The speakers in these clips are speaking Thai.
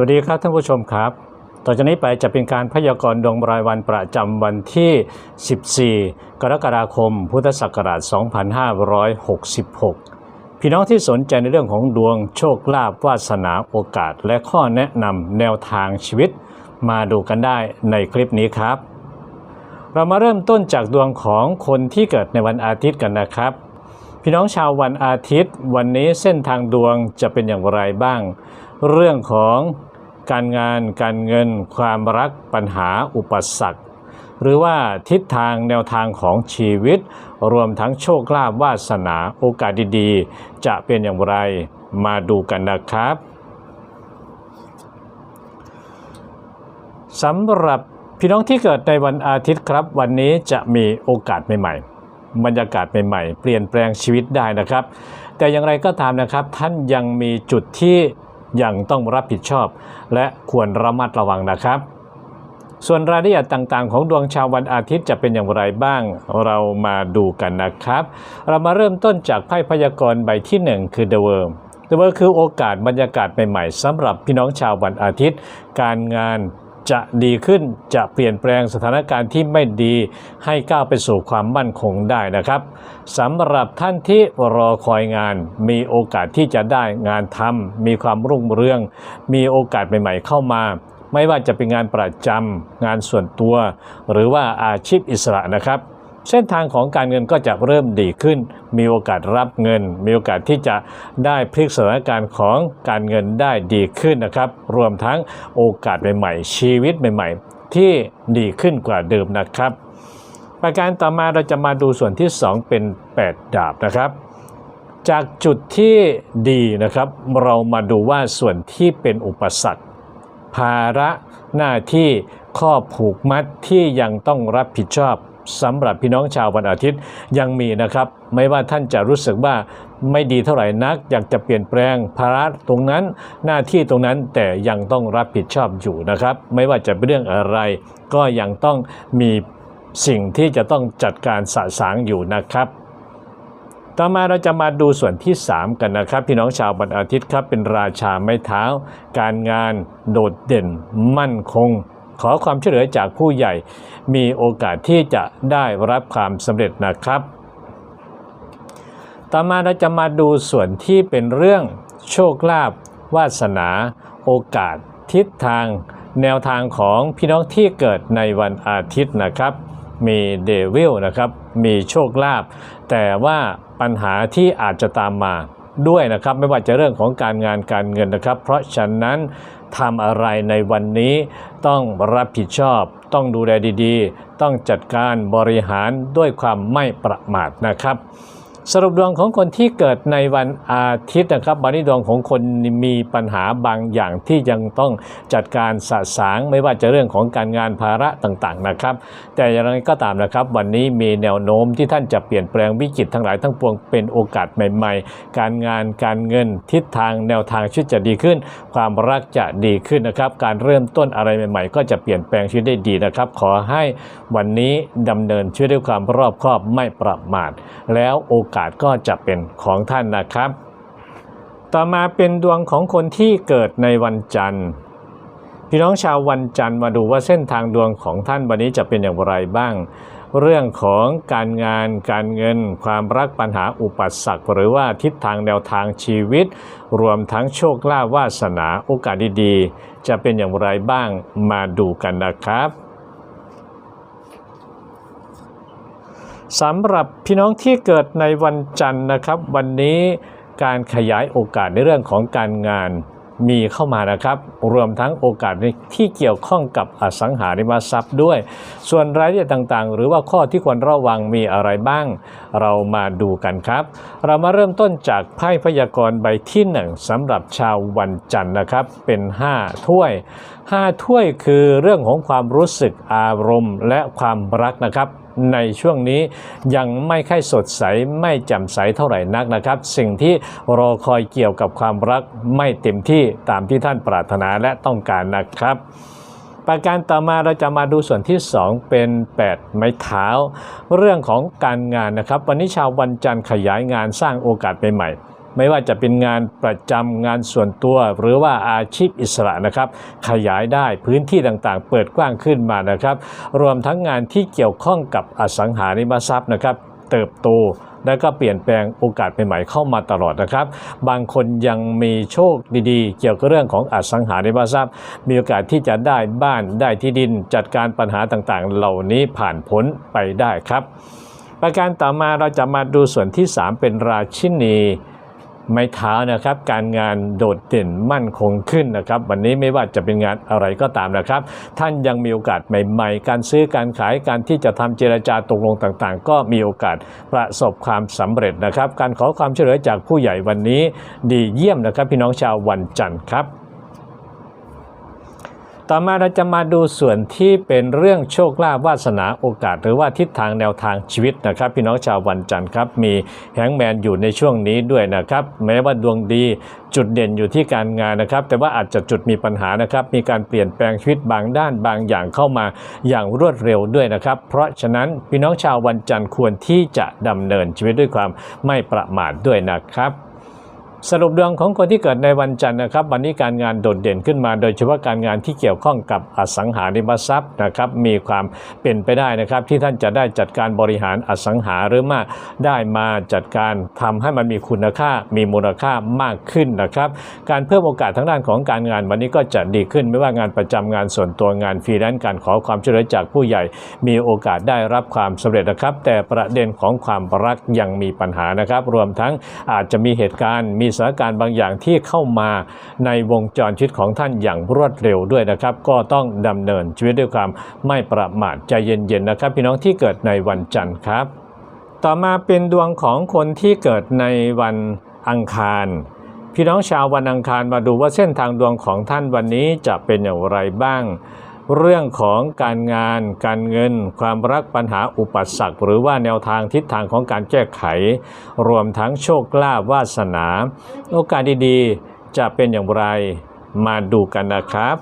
วัสดีครับท่านผู้ชมครับ ต่อจากนี้ไปจะเป็นการพยากรณ์ดวงรายวันประจำวันที่ 14 กรกฎาคม พุทธศักราช 2566 พี่น้องที่สนใจในเรื่องของดวงโชคลาภวาสนาโอกาส และข้อแนะนำแนวทางชีวิต มาดูกันได้ในคลิปนี้ครับ เรามาเริ่มต้นจากดวงของคนที่เกิดในวันอาทิตย์กันนะครับพี่น้องชาววันอาทิตย์ วันนี้เส้นทางดวงจะเป็นอย่างไรบ้าง เรื่องของ การงาน การเงิน ความรักปัญหาอุปสรรค หรือว่าทิศทางแนวทางของชีวิต รวมทั้งโชคลาภวาสนาโอกาสดีๆ จะเป็นอย่างไรมาดูกันนะครับสำหรับพี่น้องที่เกิดในวันอาทิตย์ครับ วันนี้จะมีโอกาสใหม่ๆ บรรยากาศใหม่ๆ เปลี่ยนแปลงชีวิตได้นะครับ แต่อย่างไรก็ตามนะครับท่านยังมีจุดที่ ยังต้องรับผิดชอบ และควรระมัดระวังนะครับ ส่วนรายละเอียดต่างๆ ของดวงชาววันอาทิตย์จะเป็นอย่างไรบ้างเรามาดูกันนะครับ เรามาเริ่มต้นจากไพ่พยากรณ์ใบที่ 1 คือ The World The Worm คือโอกาสบรรยากาศใหม่ๆสำหรับพี่น้องชาววันอาทิตย์ การงาน จะดีขึ้นจะเปลี่ยนแปลงสถานการณ์ที่ไม่ดีให้ก้าวไปสู่ความมั่นคงได้นะครับสำหรับท่านที่รอคอยงาน มีโอกาสที่จะได้งานทำมีความรุ่งเรือง มีโอกาสใหม่ๆเข้ามาไม่ว่าจะเป็นงานประจำงานส่วนตัว หรือว่าอาชีพอิสระนะครับ เส้นทางของการเงินก็จะเริ่มดีขึ้น มีโอกาสรับเงิน มีโอกาสที่จะได้พลิกสถานการณ์ของการเงินได้ดีขึ้นนะครับ รวมทั้งโอกาสใหม่ๆ ชีวิตใหม่ ๆ ที่ดีขึ้นกว่าเดิมนะครับ ประการต่อมาเราจะมาดูส่วนที่ 2 เป็น 8 ดาบนะครับจากจุดที่ดีนะครับเรามาดูว่าส่วนที่เป็นอุปสรรค ภาระหน้าที่ข้อผูกมัดที่ยังต้องรับผิดชอบ สำหรับพี่น้องชาววันอาทิตย์ยังมีนะครับ ไม่ว่าท่านจะรู้สึกว่าไม่ดีเท่าไหร่นัก อยากจะเปลี่ยนแปลงภาระตรงนั้น หน้าที่ตรงนั้นแต่ยังต้องรับผิดชอบอยู่นะครับ ไม่ว่าจะเป็นเรื่องอะไร ก็ยังต้องมีสิ่งที่จะต้องจัดการสะสางอยู่นะครับต่อมาเราจะมาดูส่วนที่ 3 กันนะครับ พี่น้องชาววันอาทิตย์ครับเป็นราชาไม้เท้า การงานโดดเด่น มั่นคง ขอความช่วยเหลือจากผู้ใหญ่ มีโอกาสที่จะได้รับความสำเร็จนะครับ ต่อมาเราจะมาดูส่วนที่เป็นเรื่องโชคลาภวาสนา โอกาส ทิศทาง แนวทางของพี่น้องที่เกิดในวันอาทิตย์นะครับ มีเดวิลนะครับ มีโชคลาภแต่ว่าปัญหาที่อาจจะตามมาด้วยนะครับ ไม่ว่าจะเรื่องของการงานการเงินนะครับ เพราะฉะนั้น ทำอะไรในวันนี้ ต้องรับผิดชอบ ต้องดูแลดีๆ ต้องจัดการบริหารด้วยความไม่ประมาทนะครับ สรุปดวงของคนที่เกิดในวันอาทิตย์นะครับวันนี้ดวงของคนมีปัญหาบางอย่างที่ยังต้องจัดการสะสางไม่ว่าจะเรื่องของการงานภาระต่างๆนะครับ แต่อย่างไรก็ตามนะครับ วันนี้มีแนวโน้มที่ท่านจะเปลี่ยนแปลงวิกฤตทั้งหลายทั้งปวงเป็นโอกาสใหม่ ๆ การงานการเงินทิศทางแนวทางชีวิตจะดีขึ้น ความรักจะดีขึ้นนะครับ การเริ่มต้นอะไรใหม่ ๆ ก็จะเปลี่ยนแปลงชีวิตได้ดีนะครับ ขอให้วันนี้ดำเนินชีวิตด้วยความรอบคอบไม่ประมาทแล้วโอกาสก็จะเป็นของท่านนะครับ ต่อมาเป็นดวงของคนที่เกิดในวันจันทร์ พี่น้องชาววันจันทร์มาดูว่าเส้นทางดวงของท่านวันนี้จะเป็นอย่างไรบ้าง เรื่องของการงานการเงิน ความรักปัญหาอุปสรรคหรือว่าทิศทางแนวทางชีวิต รวมทั้งโชคลาภวาสนาโอกาสดีๆ จะเป็นอย่างไรบ้างมาดูกันนะครับ สำหรับพี่น้องที่เกิดในวันจันทร์นะครับ วันนี้การขยายโอกาสในเรื่องของการงานมีเข้ามานะครับ รวมทั้งโอกาสที่เกี่ยวข้องกับอสังหาริมทรัพย์ด้วย ส่วนรายละเอียดต่างๆ หรือว่าข้อที่ควรระวังมีอะไรบ้าง เรามาดูกันครับ เรามาเริ่มต้นจากไพ่พยากรณ์ใบที่หนึ่งสำหรับชาววันจันทร์นะครับ เป็น 5 ถ้วย 5 ถ้วยคือเรื่องของความรู้สึกอารมณ์และความรักนะครับ ในช่วงนี้ยังไม่ค่อยสดใสไม่แจ่มใสเท่าไหร่นักนะครับ สิ่งที่รอคอยเกี่ยวกับความรักไม่เต็มที่ตามที่ท่านปรารถนาและต้องการนะครับประการต่อมาเราจะมาดูส่วนที่ 2 เป็น 8 ไม้เท้า เรื่องของการงานนะครับ วันนี้ชาววันจันทร์ขยายงานสร้างโอกาสใหม่ๆ ไม่ว่าจะเป็นงานประจำงานส่วนตัว หรือว่าอาชีพอิสระนะครับ ขยายได้พื้นที่ต่างๆ เปิดกว้างขึ้นมานะครับ รวมทั้งงานที่เกี่ยวข้องกับอสังหาริมทรัพย์นะครับ เติบโตและก็เปลี่ยนแปลงโอกาสใหม่ๆเข้ามาตลอดนะครับ บางคนยังมีโชคดีๆ เกี่ยวกับเรื่องของอสังหาริมทรัพย์ มีโอกาสที่จะได้บ้านได้ที่ดิน จัดการปัญหาต่างๆ เหล่านี้ผ่านพ้นไปได้ครับ ประการต่อมาเราจะมาดูส่วนที่ 3 เป็นราชินี ไม้เท้านะครับ การงานโดดเด่นมั่นคงขึ้นนะครับ วันนี้ไม่ว่าจะเป็นงานอะไรก็ตามนะครับ ท่านยังมีโอกาสใหม่ๆ การซื้อการขายการที่จะทำเจรจาตกลงต่างๆ ก็มีโอกาสประสบความสำเร็จนะครับ การขอความช่วยเหลือจากผู้ใหญ่วันนี้ ดีเยี่ยมนะครับ พี่น้องชาววันจันทร์ครับ ต่อมาเราจะมาดูส่วนที่เป็นเรื่องโชคลาภวาสนาโอกาส หรือว่าทิศทางแนวทางชีวิตนะครับ พี่น้องชาววันจันทร์ครับ มีแฮงแมนอยู่ในช่วงนี้ด้วยนะครับ แม้ว่าดวงดีจุดเด่นอยู่ที่การงานนะครับ แต่ว่าอาจจะจุดมีปัญหานะครับ มีการเปลี่ยนแปลงชีวิตบางด้านบางอย่างเข้ามาอย่างรวดเร็วด้วยนะครับ เพราะฉะนั้นพี่น้องชาววันจันทร์ควรที่จะดำเนินชีวิตด้วยความไม่ประมาทด้วยนะครับ สรุปดวงของคนที่เกิดในวันจันทร์นะครับ วันนี้การงานโดดเด่นขึ้นมา โดยเฉพาะการงานที่เกี่ยวข้องกับอสังหาริมทรัพย์นะครับมีความเป็นไปได้นะครับ ที่ท่านจะได้จัดการบริหารอสังหาหรือมาได้มาจัดการทำให้มันมีคุณค่ามีมูลค่ามากขึ้นนะครับ การเพิ่มโอกาสทางด้านของการงานวันนี้ก็จะดีขึ้นไม่ว่างานประจำงานส่วนตัวงานฟรีแลนซ์การขอความช่วยเหลือจากผู้ใหญ่ มีโอกาสได้รับความสำเร็จนะครับ แต่ประเด็นของความรักยังมีปัญหานะครับ รวมทั้งอาจจะมีเหตุการณ์มีีสถานการณ์บางอย่างที่เข้ามาในวงจรชีวิตของท่านอย่างรวดเร็วด้วยนะครับ ก็ต้องดำเนินชีวิตด้วยความไม่ประมาทใจเย็นๆนะครับ พี่น้องที่เกิดในวันจันทร์ครับ ต่อมาเป็นดวงของคนที่เกิดในวันอังคารพี่น้องชาววันอังคารมาดูว่าเส้นทางดวงของท่านวันนี้จะเป็นอย่างไรบ้าง เรื่องของการงาน การเงิน ความรักปัญหาอุปสรรค หรือว่าแนวทางทิศทางของการแก้ไข รวมทั้งโชคลาภวาสนา โอกาสดีๆ จะเป็นอย่างไรมาดูกันนะครับ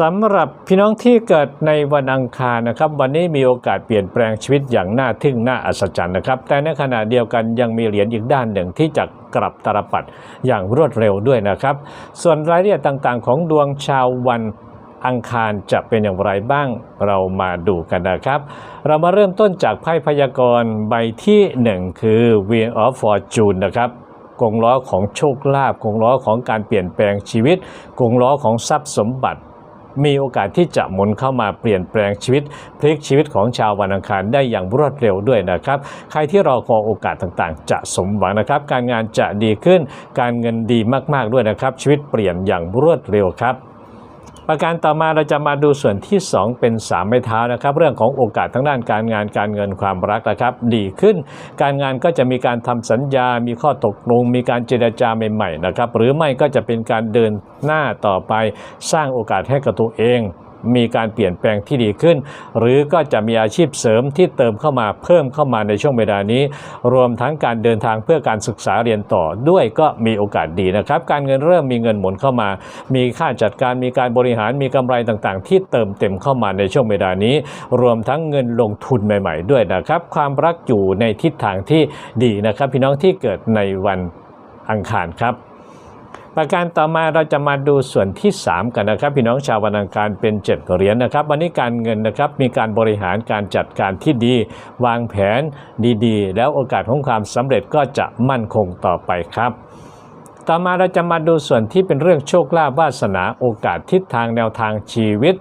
สำหรับพี่น้องที่เกิดในวันอังคารนะครับ วันนี้มีโอกาสเปลี่ยนแปลงชีวิตอย่างน่าทึ่งน่าอัศจรรย์นะครับ แต่ในขณะเดียวกันยังมีเหรียญอีกด้านหนึ่งที่จะกลับตาลปัดอย่างรวดเร็วด้วยนะครับ ส่วนรายละเอียดต่างๆ ของดวงชาววัน อังคารจะเป็นอย่างไรบ้างเรามาดูกันนะครับ เรามาเริ่มต้นจากไพ่พยากรณ์ใบที่หนึ่งคือ Wheel of Fortune นะครับกงล้อของโชคลาภกงล้อของการเปลี่ยนแปลงชีวิตกงล้อของทรัพย์สมบัติ มีโอกาสที่จะหมุนเข้ามาเปลี่ยนแปลงชีวิต พลิกชีวิตของชาววันอังคารได้อย่างรวดเร็วด้วยนะครับ ใครที่รอคอยโอกาสต่างๆ จะสมหวังนะครับ การงานจะดีขึ้น การเงินดีมากๆด้วยนะครับ ชีวิตเปลี่ยนอย่างรวดเร็วครับ ประการต่อมาเราจะมาดูส่วนที่ 2 เป็น 3 ไม้เท้านะครับ เรื่องของโอกาสทั้งด้านการงานการเงินความรักนะครับ ดีขึ้น การงานก็จะมีการทำสัญญา มีข้อตกลง มีการเจรจาใหม่ๆนะครับ หรือไม่ก็จะเป็นการเดินหน้าต่อไปสร้างโอกาสให้กับตัวเอง มีการเปลี่ยนแปลงที่ดีขึ้น หรือก็จะมีอาชีพเสริมที่เติมเข้ามาเพิ่มเข้ามาในช่วงเวลานี้ รวมทั้งการเดินทางเพื่อการศึกษาเรียนต่อด้วยก็มีโอกาสดีนะครับ การเงินเริ่มมีเงินหมุนเข้ามา มีค่าจัดการมีการบริหารมีกำไรต่างๆ ที่เติมเต็มเข้ามาในช่วงเวลานี้ รวมทั้งเงินลงทุนใหม่ ๆ ด้วยนะครับ ความรักอยู่ในทิศทางที่ดีนะครับ พี่น้องที่เกิดในวันอังคารครับ ประการต่อมาเราจะมาดูส่วนที่ 3 กันนะครับ พี่น้องชาววันอังคารเป็น7เหรียญนะครับ วันนี้การเงินนะครับมีการบริหารการจัดการที่ดี วางแผนดีๆ แล้วโอกาสของความสำเร็จก็จะมั่นคงต่อไปครับ ต่อมาเราจะมาดูส่วนที่เป็นเรื่องโชคลาภวาสนาโอกาสทิศทางแนวทางชีวิต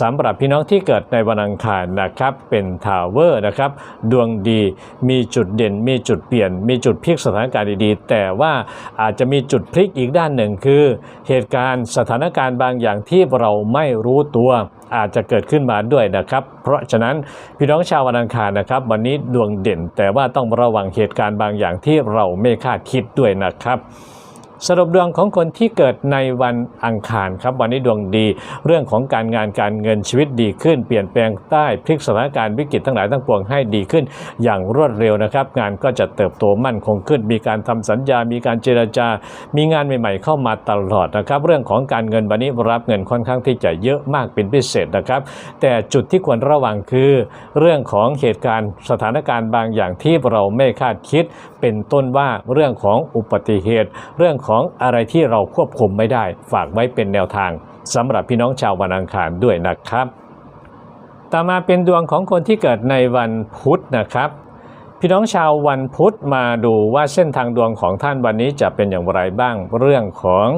สำหรับพี่น้องที่เกิดในวันอังคารนะครับเป็นทาวเวอร์นะครับดวงดีมีจุดเด่น มีจุดเปลี่ยน มีจุดพลิกสถานการณ์ดีๆ แต่ว่าอาจจะมีจุดพลิกอีกด้านหนึ่งคือ เหตุการณ์สถานการณ์บางอย่างที่เราไม่รู้ตัวอาจจะเกิดขึ้นมาด้วยนะครับ เพราะฉะนั้นพี่น้องชาววันอังคารนะครับ วันนี้ดวงเด่นแต่ว่าต้องระวังเหตุการณ์บางอย่างที่เราไม่คาดคิดด้วยนะครับ สรุปดวงของคนที่เกิดในวันอังคารครับ วันนี้ดวงดี เรื่องของการงานการเงินชีวิตดีขึ้น เปลี่ยนแปลงใต้พลิกสถานการณ์วิกฤตทั้งหลายทั้งปวงให้ดีขึ้น อย่างรวดเร็วนะครับ งานก็จะเติบโตมั่นคงขึ้น มีการทำสัญญา มีการเจรจา มีงานใหม่ๆ เข้ามาตลอดนะครับ เรื่องของการเงินวันนี้รับเงินค่อนข้างที่จะเยอะมากเป็นพิเศษนะครับ แต่จุดที่ควรระวังคือ เรื่องของเหตุการณ์สถานการณ์บางอย่างที่เราไม่คาดคิด เป็นต้นว่าเรื่องของอุบัติเหตุ เรื่องของขอะไรที่เราควบคุมไม่ได้ ฝากไว้เป็นแนวทางสำหรับพี่น้องชาววันอังคารด้วยนะครับ ต่อมาเป็นดวงของคนที่เกิดในวันพุธนะครับ พี่น้องชาววันพุธมาดูว่าเส้นทางดวงของท่านวันนี้จะเป็นอย่างไรบ้าง เรื่องของ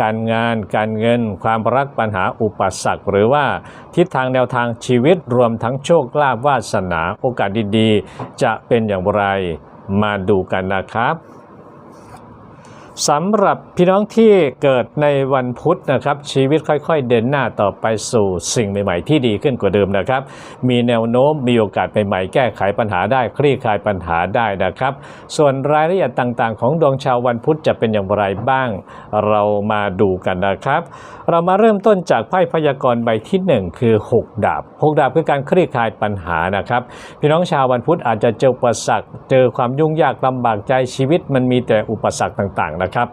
การงาน การเงิน ความรักปัญหาอุปสรรคหรือว่าทิศทางแนวทางชีวิตรวมทั้งโชคลาภวาสนาโอกาสดีๆ จะเป็นอย่างไรมาดูกันนะครับ สำหรับพี่น้องที่เกิดในวันพุธนะครับ ชีวิตค่อยๆ เดินหน้าต่อไปสู่สิ่งใหม่ๆ ที่ดีขึ้นกว่าเดิมนะครับ มีแนวโน้มมีโอกาสใหม่ๆ แก้ไขปัญหาได้คลี่คลายปัญหาได้นะครับ ส่วนรายละเอียดต่างๆ ของดวงชาววันพุธจะเป็นอย่างไรบ้าง เรามาดูกันนะครับ เรามาเริ่มต้นจากไพ่พยากรณ์ใบที่ 1 คือ 6 ดาบ 6 ดาบคือการคลี่คลายปัญหานะครับ พี่น้องชาววันพุธอาจจะเจออุปสรรคเจอความยุ่งยากลำบากใจชีวิตมันมีแต่อุปสรรคต่างๆนะครับ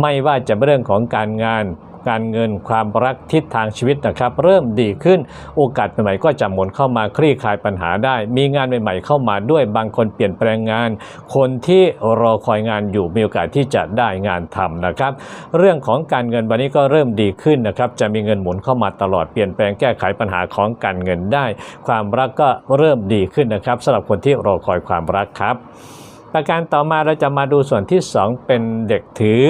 ไม่ว่าจะเป็นเรื่องของการงานการเงินความรักทิศทางชีวิตนะครับ เริ่มดีขึ้นโอกาสใหม่ๆก็จะหมุนเข้ามาคลี่คลายปัญหาได้ มีงานใหม่ ๆ เข้ามาด้วยบางคนเปลี่ยนแปลงงาน คนที่รอคอยงานอยู่มีโอกาสที่จะได้งานทำนะครับ เรื่องของการเงินวันนี้ก็เริ่มดีขึ้นนะครับจะมีเงินหมุนเข้ามาตลอดเปลี่ยนแปลงแก้ไขปัญหาของการเงินได้ ความรักก็เริ่มดีขึ้นนะครับสำหรับคนที่รอคอยความรักครับ ประการต่อมาเราจะมาดูส่วนที่ 2 เป็นเด็กถือ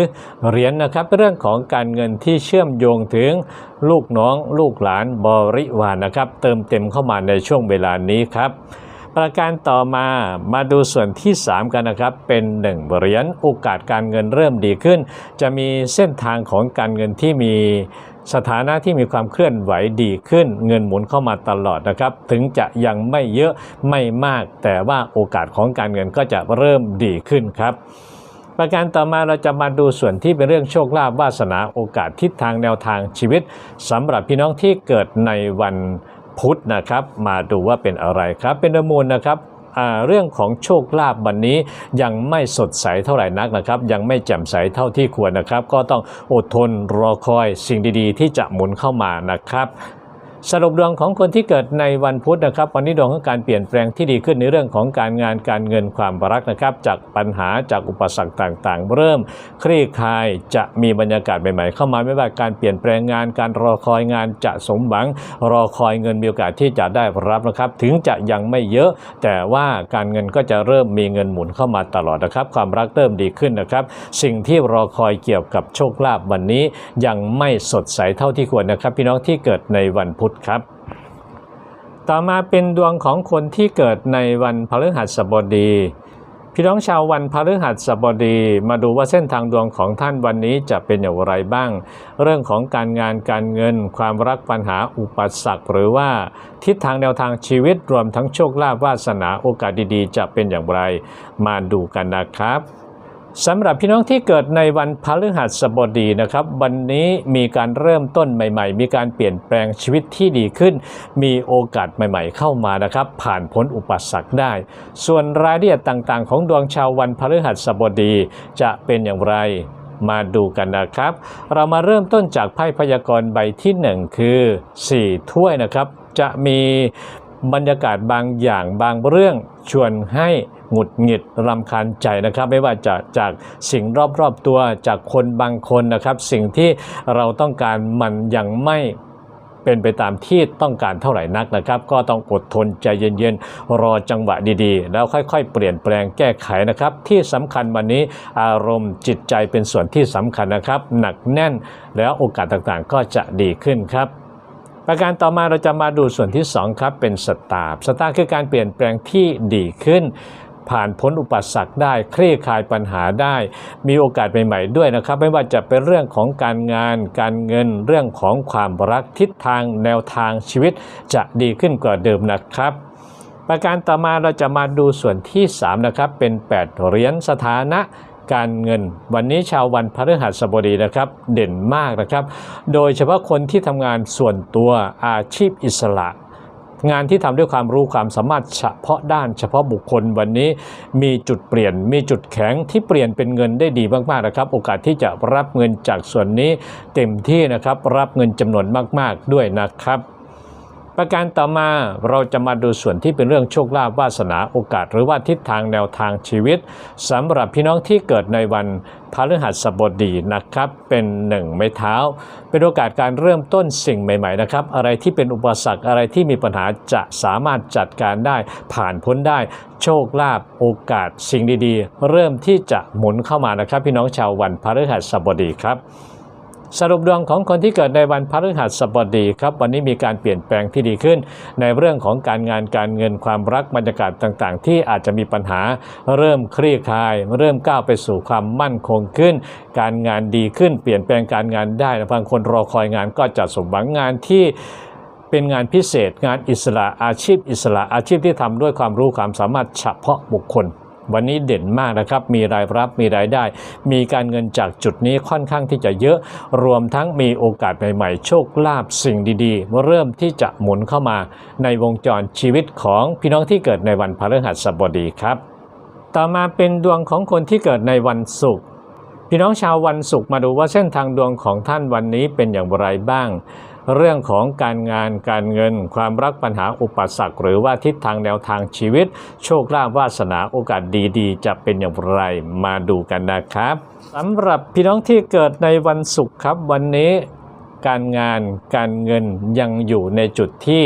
เหรียญนะครับ เรื่องของการเงินที่เชื่อมโยงถึงลูกน้องลูกหลานบริวารนะครับ เติมเต็มเข้ามาในช่วงเวลานี้ครับประการต่อมามาดูส่วนที่ 3 กันนะครับ เป็น 1 เหรียญโอกาสการเงินเริ่มดีขึ้น จะมีเส้นทางของการเงินที่มี สถานะที่มีความเคลื่อนไหวดีขึ้น เงินหมุนเข้ามาตลอดนะครับ ถึงจะยังไม่เยอะไม่มาก แต่ว่าโอกาสของการเงินก็จะเริ่มดีขึ้นครับประการต่อมาเราจะมาดูส่วนที่เป็นเรื่องโชคลาภวาสนาโอกาสทิศทางแนวทางชีวิตสำหรับพี่น้องที่เกิดในวันพุธนะครับ มาดูว่าเป็นอะไรครับ เป็นประมูลนะครับ เรื่องของโชคลาภวันนี้ยังไม่สดใสเท่าไหร่นักนะครับ ยังไม่แจ่มใสเท่าที่ควรนะครับ ก็ต้องอดทนรอคอยสิ่งดีๆ ที่จะหมุนเข้ามานะครับ สรุปดวงของคนที่เกิดในวันพุธนะครับ วันนี้ดวงของการเปลี่ยนแปลงที่ดีขึ้นในเรื่องของการงานการเงินความรักนะครับ จากปัญหาจากอุปสรรคต่างๆ เริ่มคลี่คลายจะมีบรรยากาศใหม่ๆ เข้ามาไม่ว่าการเปลี่ยนแปลงงานการรอคอยงานจะสมหวัง รอคอยเงินมีโอกาสที่จะได้รับนะครับ ถึงจะยังไม่เยอะ แต่ว่าการเงินก็จะเริ่มมีเงินหมุนเข้ามาตลอดนะครับ ความรักเริ่มดีขึ้นนะครับ สิ่งที่รอคอยเกี่ยวกับโชคลาภวันนี้ยังไม่สดใสเท่าที่ควรนะครับ พี่น้องที่เกิดในวันพุธครับ ต่อมาเป็นดวงของคนที่เกิดในวันพฤหัสบดี พี่น้องชาววันพฤหัสบดี มาดูว่าเส้นทางดวงของท่านวันนี้จะเป็นอย่างไรบ้าง เรื่องของการงานการเงิน ความรักปัญหาอุปสรรคหรือว่าทิศทางแนวทางชีวิตรวมทั้งโชคลาภวาสนาโอกาสดีๆ จะเป็นอย่างไร มาดูกันนะครับ สำหรับพี่น้องที่เกิดในวันพฤหัสบดีนะครับ วันนี้มีการเริ่มต้นใหม่ ๆ มีการเปลี่ยนแปลงชีวิตที่ดีขึ้น มีโอกาสใหม่ ๆ เข้ามานะครับ ผ่านพ้นอุปสรรคได้ ส่วนรายละเอียดต่างๆ ของดวงชาววันพฤหัสบดีจะเป็นอย่างไรมาดูกันนะครับ เรามาเริ่มต้นจากไพ่พยากรณ์ใบที่ 1 คือ 4 ถ้วยนะครับ จะมี บรรยากาศบางอย่างบางเรื่องชวนให้หงุดหงิดรำคาญใจนะครับ ไม่ว่าจะจากสิ่งรอบๆตัวจากคนบางคนนะครับ สิ่งที่เราต้องการมันยังไม่เป็นไปตามที่ต้องการเท่าไหร่นักนะครับ ก็ต้องอดทนใจเย็นๆ รอจังหวะดีๆ แล้วค่อยๆ เปลี่ยนแปลงแก้ไขนะครับ ที่สำคัญวันนี้อารมณ์จิตใจเป็นส่วนที่สำคัญนะครับ หนักแน่นแล้วโอกาสต่างๆ ก็จะดีขึ้นครับ ประการต่อมาเราจะมาดูส่วนที่ 2 ครับ เป็นสตาร์สตาร์คือการเปลี่ยนแปลงที่ดีขึ้น ผ่านพ้นอุปสรรคได้คลี่คลายปัญหาได้ มีโอกาสใหม่ๆด้วยนะครับ ไม่ว่าจะเป็นเรื่องของการงาน การเงินเรื่องของความรักทิศทางแนวทางชีวิตจะดีขึ้นกว่าเดิมนะครับประการต่อมาเราจะมาดูส่วนที่ 3 นะครับ เป็น 8 เหรียญสถานะ การเงิน วันนี้ชาววันพฤหัสบดีนะครับเด่นมากนะครับ โดยเฉพาะคนที่ทำงานส่วนตัวอาชีพอิสระ งานที่ทำด้วยความรู้ความสามารถเฉพาะด้านเฉพาะบุคคลวันนี้มีจุดเปลี่ยน มีจุดแข็งที่เปลี่ยนเป็นเงินได้ดีมากๆนะครับ โอกาสที่จะรับเงินจากส่วนนี้เต็มที่นะครับรับเงินจำนวนมาก ๆด้วยนะครับ ประการต่อมาเราจะมาดูส่วนที่เป็นเรื่องโชคลาภวาสนาโอกาส หรือว่าทิศทางแนวทางชีวิตสำหรับพี่น้องที่เกิดในวันพฤหัสบดีนะครับเป็นหนึ่งไม้เท้า เป็นโอกาสการเริ่มต้นสิ่งใหม่ๆนะครับอะไรที่เป็นอุปสรรคอะไรที่มีปัญหาจะสามารถจัดการได้ ผ่านพ้นได้ โชคลาภโอกาสสิ่งดีๆ เริ่มที่จะหมุนเข้ามานะครับ พี่น้องชาววันพฤหัสบดีครับ สรุปดวงของคนที่เกิดในวันพฤหัสบดีครับ วันนี้มีการเปลี่ยนแปลงที่ดีขึ้น ในเรื่องของการงานการเงินความรักบรรยากาศต่างๆ ที่อาจจะมีปัญหาเริ่มคลี่คลาย เริ่มก้าวไปสู่ความมั่นคงขึ้น การงานดีขึ้น เปลี่ยนแปลงการงานได้บางคนรอคอยงานก็จะสมหวังงานที่เป็นงานพิเศษ งานอิสระอาชีพ อิสระอาชีพที่ทำด้วยความรู้ความสามารถเฉพาะบุคคล วันนี้เด่นมากนะครับ มีรายรับมีรายได้ มีการเงินจากจุดนี้ค่อนข้างที่จะเยอะรวมทั้งมีโอกาสใหม่ๆ โชคลาภสิ่งดีๆ เริ่มที่จะหมุนเข้ามาในวงจรชีวิตของพี่น้องที่เกิดในวันพฤหัสบดีครับ ต่อมาเป็นดวงของคนที่เกิดในวันศุกร์พี่น้องชาววันศุกร์มาดูว่าเส้นทางดวงของท่านวันนี้เป็นอย่างไรบ้าง เรื่องของการงานการเงิน ความรักปัญหาอุปสรรค หรือว่าทิศทางแนวทางชีวิต โชคลาภวาสนาโอกาสดีๆ จะเป็นอย่างไรมาดูกันนะครับสำหรับพี่น้องที่เกิดในวันศุกร์ครับวันนี้ การงานการเงินยังอยู่ในจุดที่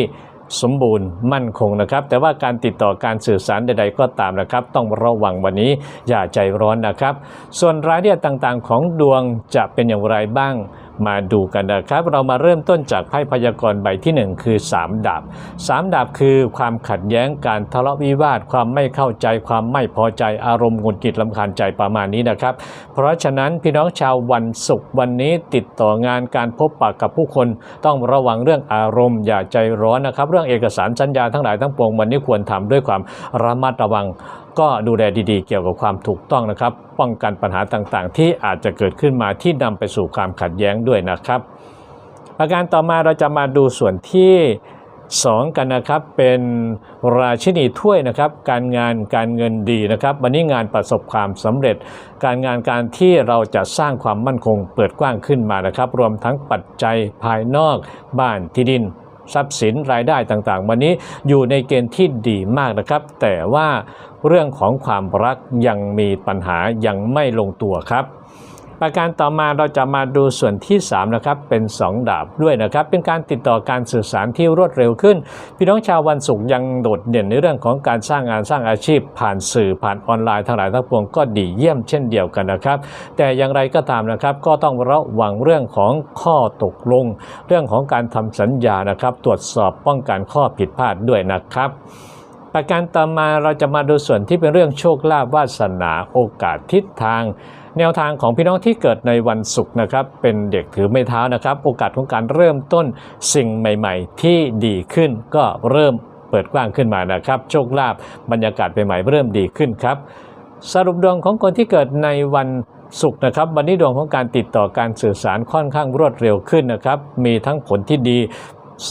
สมบูรณ์มั่นคงนะครับ แต่ว่าการติดต่อการสื่อสารใด ๆ ก็ตามนะครับ ต้องระวังวันนี้อย่าใจร้อนนะครับ ส่วนรายละเอียดต่างๆ ของดวงจะเป็นอย่างไรบ้าง มาดูกันนะครับ เรามาเริ่มต้นจากไพ่พยากรณ์ใบที่ 1 คือ 3 ดาบ 3 ดาบคือความขัดแย้งการทะเลาะวิวาท ความไม่เข้าใจความไม่พอใจอารมณ์หงุดหงิดลำคาญใจประมาณนี้นะครับ เพราะฉะนั้นพี่น้องชาววันศุกร์วันนี้ติดต่องานการพบปะกับผู้คน ต้องระวังเรื่องอารมณ์ อย่าใจร้อนนะครับ เรื่องเอกสารสัญญาทั้งหลายทั้งปวงวันนี้ควรทำด้วยความระมัดระวัง ก็ดูแลดีๆ เกี่ยวกับความถูกต้องนะครับ ป้องกันปัญหาต่างๆ ที่อาจจะเกิดขึ้นมาที่นำไปสู่ความขัดแย้งด้วยนะครับ ประการต่อมาเราจะมาดูส่วนที่ 2 กันนะครับเป็นราชินีถ้วยนะครับ การงานการเงินดีนะครับ วันนี้งานประสบความสำเร็จ การงานการที่เราจะสร้างความมั่นคงเปิดกว้างขึ้นมานะครับ รวมทั้งปัจจัยภายนอกบ้านที่ดิน ทรัพย์สินรายได้ต่างๆ วันนี้อยู่ในเกณฑ์ที่ดีมากนะครับ แต่ว่าเรื่องของความรักยังมีปัญหายังไม่ลงตัวครับ ประการต่อมาเราจะมาดูส่วนที่3นะครับเป็น 2 ดาบด้วยนะครับ เป็นการติดต่อการสื่อสารที่รวดเร็วขึ้น พี่น้องชาววันศุกร์ยังโดดเด่นในเรื่องของการสร้างงานสร้างอาชีพ ผ่านสื่อผ่านออนไลน์ทั้งหลายทั้งปวงก็ดีเยี่ยมเช่นเดียวกันนะครับ แต่อย่างไรก็ตามนะครับก็ต้องระวังเรื่องของข้อตกลง เรื่องของการทำสัญญานะครับ ตรวจสอบป้องกันข้อผิดพลาดด้วยนะครับประการต่อมาเราจะมาดูส่วนที่เป็นเรื่องโชคลาภวาสนาโอกาสทิศทาง แนวทางของพี่น้องที่เกิดในวันศุกร์นะครับ เป็นเด็กถือไม้เท้านะครับ โอกาสของการเริ่มต้นสิ่งใหม่ ๆ ที่ดีขึ้นก็เริ่มเปิดกว้างขึ้นมานะครับ โชคลาภบรรยากาศใหม่ๆเริ่มดีขึ้นครับ สรุปดวงของคนที่เกิดในวันศุกร์นะครับวันนี้ดวงของการติดต่อการสื่อสารค่อนข้างรวดเร็วขึ้นนะครับ มีทั้งผลที่ดี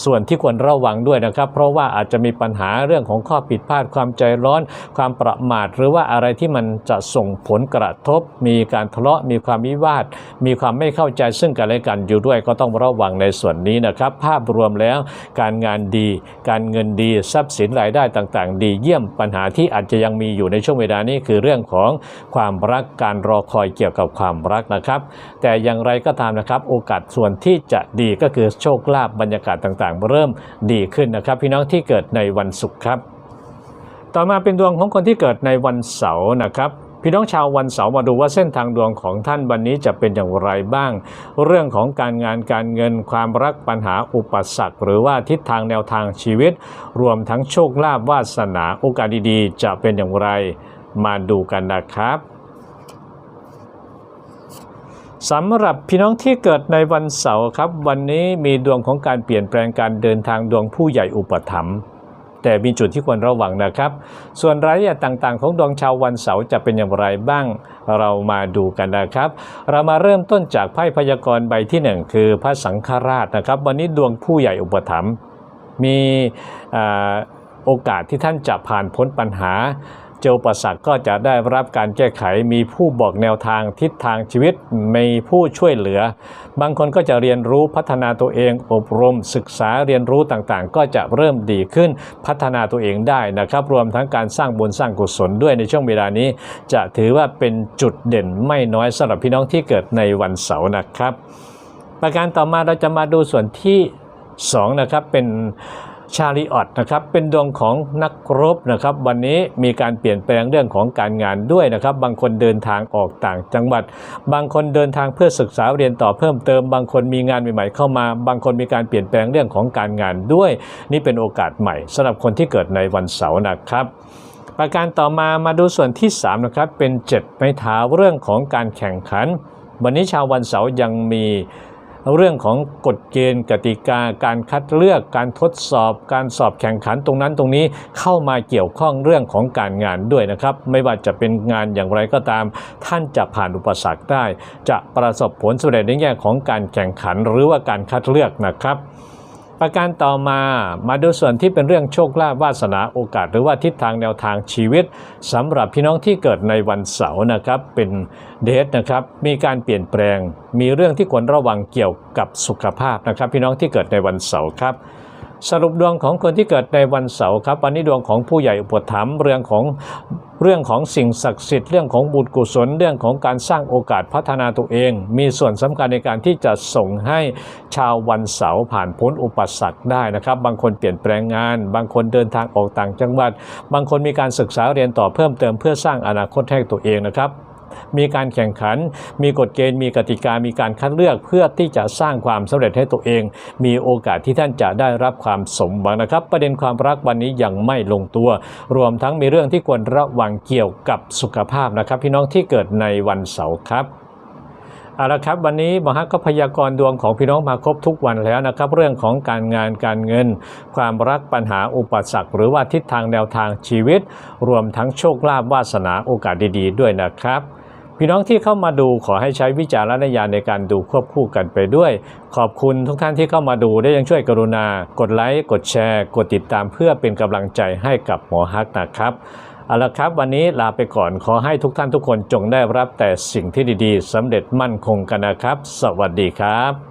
ส่วนที่ควรระวังด้วยนะครับ เพราะว่าอาจจะมีปัญหาเรื่องของข้อผิดพลาดความใจร้อน ความประมาท หรือว่าอะไรที่มันจะส่งผลกระทบ มีการทะเลาะมีความวิวาท มีความไม่เข้าใจซึ่งกันและกันอยู่ด้วยก็ต้องระวังในส่วนนี้นะครับ ภาพรวมแล้วการงานดี การเงินดีทรัพย์สินรายได้ต่างๆ ดีเยี่ยมปัญหาที่อาจจะยังมีอยู่ในช่วงเวลานี้คือเรื่องของความรักการรอคอยเกี่ยวกับความรักนะครับ แต่อย่างไรก็ตามนะครับ โอกาสส่วนที่จะดีก็คือโชคลาภบรรยากาศต่างๆ เริ่มดีขึ้นนะครับ พี่น้องที่เกิดในวันศุกร์ครับ ต่อมาเป็นดวงของคนที่เกิดในวันเสาร์นะครับพี่น้องชาววันเสาร์มาดูว่าเส้นทางดวงของท่านวันนี้จะเป็นอย่างไรบ้าง เรื่องของการงานการเงินความรักปัญหาอุปสรรค หรือว่าทิศทางแนวทางชีวิต รวมทั้งโชคลาภวาสนาโอกาสดีๆ จะเป็นอย่างไร มาดูกันนะครับ สำหรับพี่น้องที่เกิดในวันเสาร์ครับ วันนี้มีดวงของการเปลี่ยนแปลงการเดินทางดวงผู้ใหญ่อุปถัมภ์แต่มีจุดที่ควรระวังนะครับ ส่วนรายละเอียดต่างๆ ของดวงชาววันเสาร์จะเป็นอย่างไรบ้าง เรามาดูกันนะครับ เรามาเริ่มต้นจากไพ่พยากรณ์ใบที่หนึ่งคือพระสังฆราชนะครับ วันนี้ดวงผู้ใหญ่อุปถัมภ์มีโอกาสที่ท่านจะผ่านพ้นปัญหา เจออุปสรรคก็จะได้รับการแก้ไขมีผู้บอกแนวทางทิศทางชีวิตมีผู้ช่วยเหลือ บางคนก็จะเรียนรู้พัฒนาตัวเอง อบรมศึกษาเรียนรู้ต่างๆ ก็จะเริ่มดีขึ้นพัฒนาตัวเองได้นะครับ รวมทั้งการสร้างบุญสร้างกุศลด้วยในช่วงเวลานี้ จะถือว่าเป็นจุดเด่นไม่น้อยสำหรับพี่น้องที่เกิดในวันเสาร์นะครับ ประการต่อมาเราจะมาดูส่วนที่2นะครับเป็น ชาลีออตนะครับเป็นดวงของนักรบนะครับ วันนี้มีการเปลี่ยนแปลงเรื่องของการงานด้วยนะครับ บางคนเดินทางออกต่างจังหวัด บางคนเดินทางเพื่อศึกษาเรียนต่อเพิ่มเติม บางคนมีงานใหม่ๆเข้ามา บางคนมีการเปลี่ยนแปลงเรื่องของการงานด้วย นี่เป็นโอกาสใหม่สำหรับคนที่เกิดในวันเสาร์นะครับประการต่อมามาดูส่วนที่3นะครับเป็น7ไม้เท้าเรื่องของการแข่งขัน วันนี้ชาววันเสาร์ยังมี เรื่องของกฎเกณฑ์กติกา การคัดเลือกการทดสอบ การสอบแข่งขันตรงนั้นตรงนี้เข้ามาเกี่ยวข้องเรื่องของการงานด้วยนะครับ ไม่ว่าจะเป็นงานอย่างไรก็ตาม ท่านจะผ่านอุปสรรคได้ จะประสบผลสำเร็จในแง่ของการแข่งขันหรือว่าการคัดเลือกนะครับ ประการต่อมามาดูส่วนที่เป็นเรื่องโชคลาภวาสนาโอกาส หรือว่าทิศทางแนวทางชีวิตสำหรับพี่น้องที่เกิดในวันเสาร์นะครับ เป็นเดทนะครับมีการเปลี่ยนแปลง มีเรื่องที่ควรระวังเกี่ยวกับสุขภาพนะครับ พี่น้องที่เกิดในวันเสาร์ครับ สรุปดวงของคนที่เกิดในวันเสาร์ครับ วันนี้ดวงของผู้ใหญ่อุปถัมภ์เรื่องของเรื่องของสิ่งศักดิ์สิทธิ์เรื่องของบุญกุศลเรื่องของการสร้างโอกาสพัฒนาตัวเอง มีส่วนสำคัญในการที่จะส่งให้ชาววันเสาร์ผ่านพ้นอุปสรรคได้นะครับ บางคนเปลี่ยนแปลงงาน บางคนเดินทางออกต่างจังหวัด บางคนมีการศึกษาเรียนต่อเพิ่มเติมเพื่อสร้างอนาคตให้ตัวเองนะครับ มีการแข่งขัน มีกฎเกณฑ์ มีกติกา มีการคัดเลือกเพื่อที่จะสร้างความสำเร็จให้ตัวเอง มีโอกาสที่ท่านจะได้รับความสมหวังนะครับ ประเด็นความรักวันนี้ยังไม่ลงตัว รวมทั้งมีเรื่องที่ควรระวังเกี่ยวกับสุขภาพนะครับ พี่น้องที่เกิดในวันเสาร์ครับเอาละครับวันนี้มหาก็พยากรณ์ดวงของพี่น้องมาครบทุกวันแล้วนะครับ เรื่องของการงานการเงิน ความรักปัญหาอุปสรรคหรือว่าทิศทางแนวทางชีวิต รวมทั้งโชคลาภวาสนาโอกาสดีๆ ด้วยนะครับ พี่น้องที่เข้ามาดูขอให้ใช้วิจารณญาณในการดูควบคู่กันไปด้วย ขอบคุณทุกท่านที่เข้ามาดูได้ยังช่วยกรุณา กดไลค์ กดแชร์ กดติดตามเพื่อเป็นกำลังใจให้กับหมอฮักนะครับเอาละครับ วันนี้ลาไปก่อนขอให้ทุกท่านทุกคนจงได้รับแต่สิ่งที่ดีๆสำเร็จมั่นคงกันนะครับ สวัสดีครับ